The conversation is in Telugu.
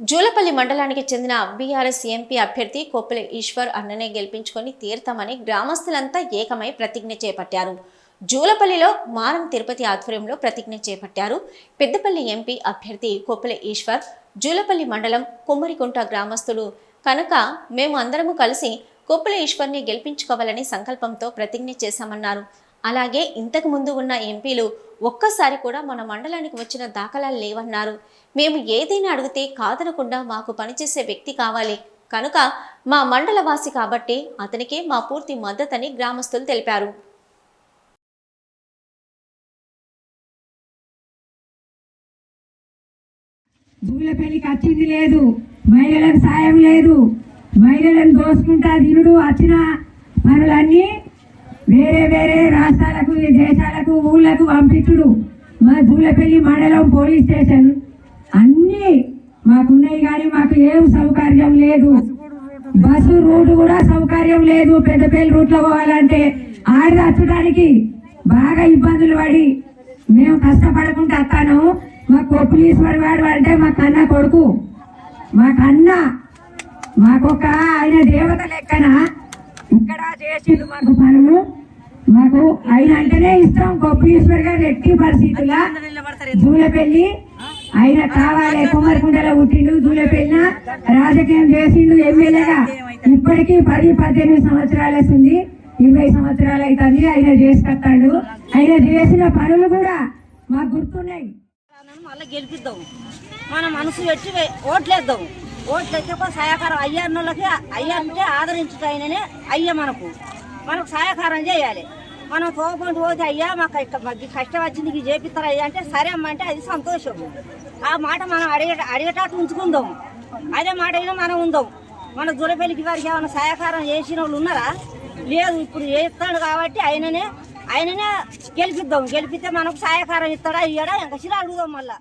జూలపల్లి మండలానికి చెందిన బీఆర్ఎస్ ఎంపీ అభ్యర్థి కొప్పుల ఈశ్వర్ అన్ననే గెలిపించుకొని తీర్థమని గ్రామస్తులంతా ఏకమై ప్రతిజ్ఞ చేపట్టారు. జూలపల్లిలో మారం తిరుపతి ఆధ్వర్యంలో ప్రతిజ్ఞ చేపట్టారు. పెద్దపల్లి ఎంపీ అభ్యర్థి కొప్పుల ఈశ్వర్ జూలపల్లి మండలం కుమ్మరికుంట గ్రామస్తులు కనుక మేము అందరము కలిసి కొప్పుల ఈశ్వర్ని గెలిపించుకోవాలని సంకల్పంతో ప్రతిజ్ఞ చేశామన్నారు. అలాగే ఇంతకు ముందు ఉన్న ఎంపీలు ఒక్కసారి కూడా మన మండలానికి వచ్చిన దాఖలాలు లేవన్నారు. మేము ఏదైనా అడిగితే కాదనకుండా మాకు పనిచేసే వ్యక్తి కావాలి. కనుక మా మండలవాసి కాబట్టి అతనికే మా పూర్తి మద్దతని గ్రామస్తులు తెలిపారు. భూముల పెళ్ళికి వచ్చింది లేదు. మహిళలకు సాయం లేదు. మహిళలను దోసుకుంటా తినుడు వచ్చిన పనులన్నీ వేరే వేరే రాష్ట్రాలకు దేశాలకు ఊళ్ళకు పంపించుడు మా జూలపల్లి మండలం పోలీస్ స్టేషన్. అన్నీ మాకున్నాయి కానీ మాకు ఏం సౌకర్యం లేదు. బస్సు రూట్ కూడా సౌకర్యం లేదు. పెద్దపల్లి రూట్లో పోవాలంటే ఆడి వచ్చడానికి బాగా ఇబ్బందులు పడి మేము కష్టపడకుండా వస్తాను మా కొప్పులీశ్వర్ వాడు అంటే మా కన్న కొడుకు. మా కన్న మాకొక ఆయన దేవత లెక్కన ఇక్కడ చేసిండు మాకు పనులు. మాకు ఆయన అంటేనే ఇష్టం కొప్పులీశ్వరి గారు ఎట్టి పరిస్థితుల్లో జూలపల్లి. ఆయన కావాలి కుమారకుండలో పుట్టిండు జూలపల్లిన రాజకీయం చేసిండు ఎమ్మెల్యేగా. ఇప్పటికీ పది పద్దెనిమిది సంవత్సరాలు వస్తుంది. ఇరవై సంవత్సరాలు అవుతుంది ఆయన చేసుకొస్తాడు. ఆయన చేసిన పనులు కూడా మాకు గుర్తున్నాయి. మనం మళ్ళీ గెలిపిద్దాం. మన మనసు పెట్టి ఓట్లేద్దాం. ఓట్లు ఎక్కకపోతే సహాయకారం అయ్యన్నోళ్ళకి అయ్యంటే ఆదరించుతాయననే అయ్య మనకు. మనకు సహాయకారం చేయాలి. మనం తోపంటి పోతే అయ్యా మాకు ఇక్క- కష్టం వచ్చింది ఇది చేపిస్తారు అయ్యా అంటే సరే అమ్మ అంటే అది సంతోషం. ఆ మాట మనం అడిగే అడిగేటట్టు ఉంచుకుందాం. అదే మాట అయినా మనం ఉందాం. మన దురపెల్లికి వారికి ఏమైనా సహాయకారం చేసిన వాళ్ళు ఉన్నారా? లేదు ఇప్పుడు చేస్తాడు కాబట్టి ఆయననే ఆయననే గెలిపిద్దాం. గెలిపితే మనకు సహాయకారం ఇస్తాడా ఇయ్యడా? ఇంకా అడుగుదాం మళ్ళా.